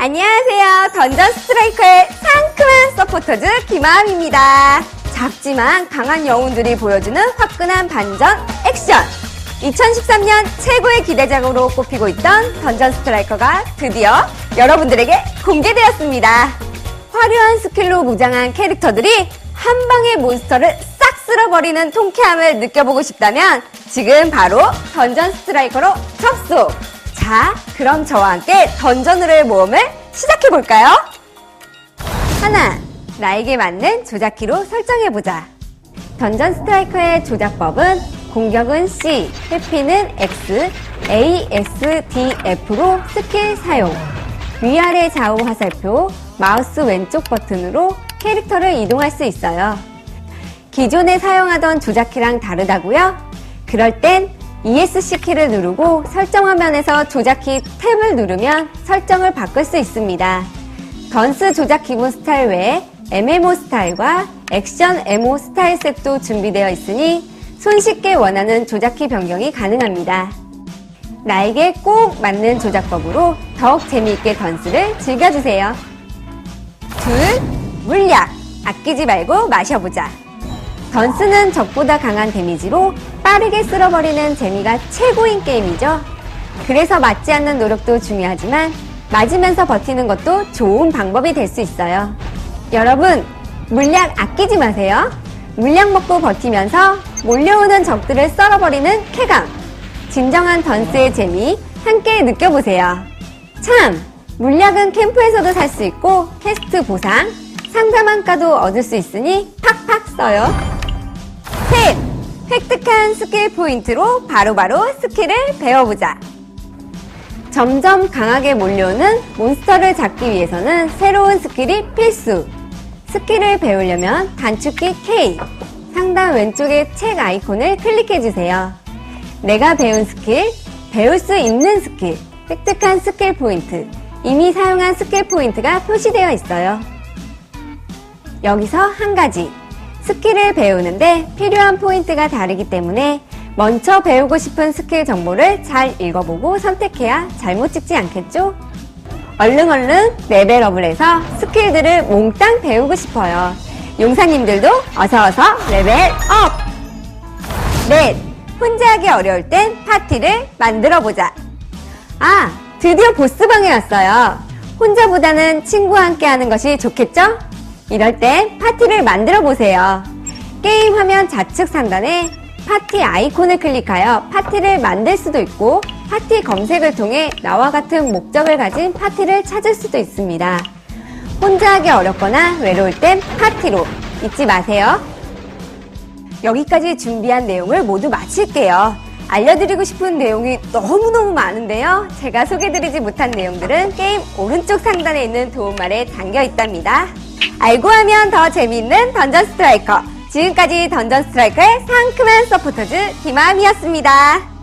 안녕하세요. 던전 스트라이커의 상큼한 서포터즈 김아함입니다. 작지만 강한 영웅들이 보여주는 화끈한 반전 액션! 2013년 최고의 기대작으로 꼽히고 있던 던전 스트라이커가 드디어 여러분들에게 공개되었습니다. 화려한 스킬로 무장한 캐릭터들이 한 방의 몬스터를 싹 쓸어버리는 통쾌함을 느껴보고 싶다면 지금 바로 던전 스트라이커로 접속! 자, 그럼 저와 함께 던전으로의 모험을 시작해볼까요? 하나, 나에게 맞는 조작키로 설정해보자. 던전 스트라이커의 조작법은 공격은 C, 회피는 X, A, S, D, F로 스킬 사용. 위아래 좌우 화살표, 마우스 왼쪽 버튼으로 캐릭터를 이동할 수 있어요. 기존에 사용하던 조작키랑 다르다고요? 그럴 땐 ESC 키를 누르고 설정 화면에서 조작키 탭을 누르면 설정을 바꿀 수 있습니다. 던스 조작 기본 스타일 외에 MMO 스타일과 액션 MO 스타일 셋도 준비되어 있으니 손쉽게 원하는 조작키 변경이 가능합니다. 나에게 꼭 맞는 조작법으로 더욱 재미있게 던스를 즐겨주세요. 둘, 물약. 아끼지 말고 마셔보자. 던스는 적보다 강한 데미지로 빠르게 쓸어버리는 재미가 최고인 게임이죠. 그래서 맞지 않는 노력도 중요하지만 맞으면서 버티는 것도 좋은 방법이 될 수 있어요. 여러분, 물약 아끼지 마세요. 물약 먹고 버티면서 몰려오는 적들을 썰어버리는 쾌감. 진정한 던스의 재미 함께 느껴보세요. 참, 물약은 캠프에서도 살 수 있고 퀘스트 보상, 상자만가도 얻을 수 있으니 팍팍 써요. 셋! 획득한 스킬 포인트로 바로 바로 스킬을 배워보자. 점점 강하게 몰려오는 몬스터를 잡기 위해서는 새로운 스킬이 필수. 스킬을 배우려면 단축키 K, 상단 왼쪽의 책 아이콘을 클릭해주세요. 내가 배운 스킬, 배울 수 있는 스킬, 획득한 스킬 포인트, 이미 사용한 스킬 포인트가 표시되어 있어요. 여기서 한 가지. 스킬을 배우는데 필요한 포인트가 다르기 때문에 먼저 배우고 싶은 스킬 정보를 잘 읽어보고 선택해야 잘못 찍지 않겠죠? 얼른 얼른 레벨업을 해서 스킬들을 몽땅 배우고 싶어요. 용사님들도 어서어서 레벨업! 넷, 혼자 하기 어려울 땐 파티를 만들어보자. 아, 드디어 보스방에 왔어요. 혼자보다는 친구와 함께 하는 것이 좋겠죠? 이럴 땐 파티를 만들어 보세요. 게임 화면 좌측 상단에 파티 아이콘을 클릭하여 파티를 만들 수도 있고 파티 검색을 통해 나와 같은 목적을 가진 파티를 찾을 수도 있습니다. 혼자 하기 어렵거나 외로울 땐 파티로 잊지 마세요. 여기까지 준비한 내용을 모두 마칠게요. 알려드리고 싶은 내용이 너무너무 많은데요. 제가 소개드리지 못한 내용들은 게임 오른쪽 상단에 있는 도움말에 담겨 있답니다. 알고 하면 더 재미있는 던전 스트라이커. 지금까지 던전 스트라이커의 상큼한 서포터즈 김아함이었습니다.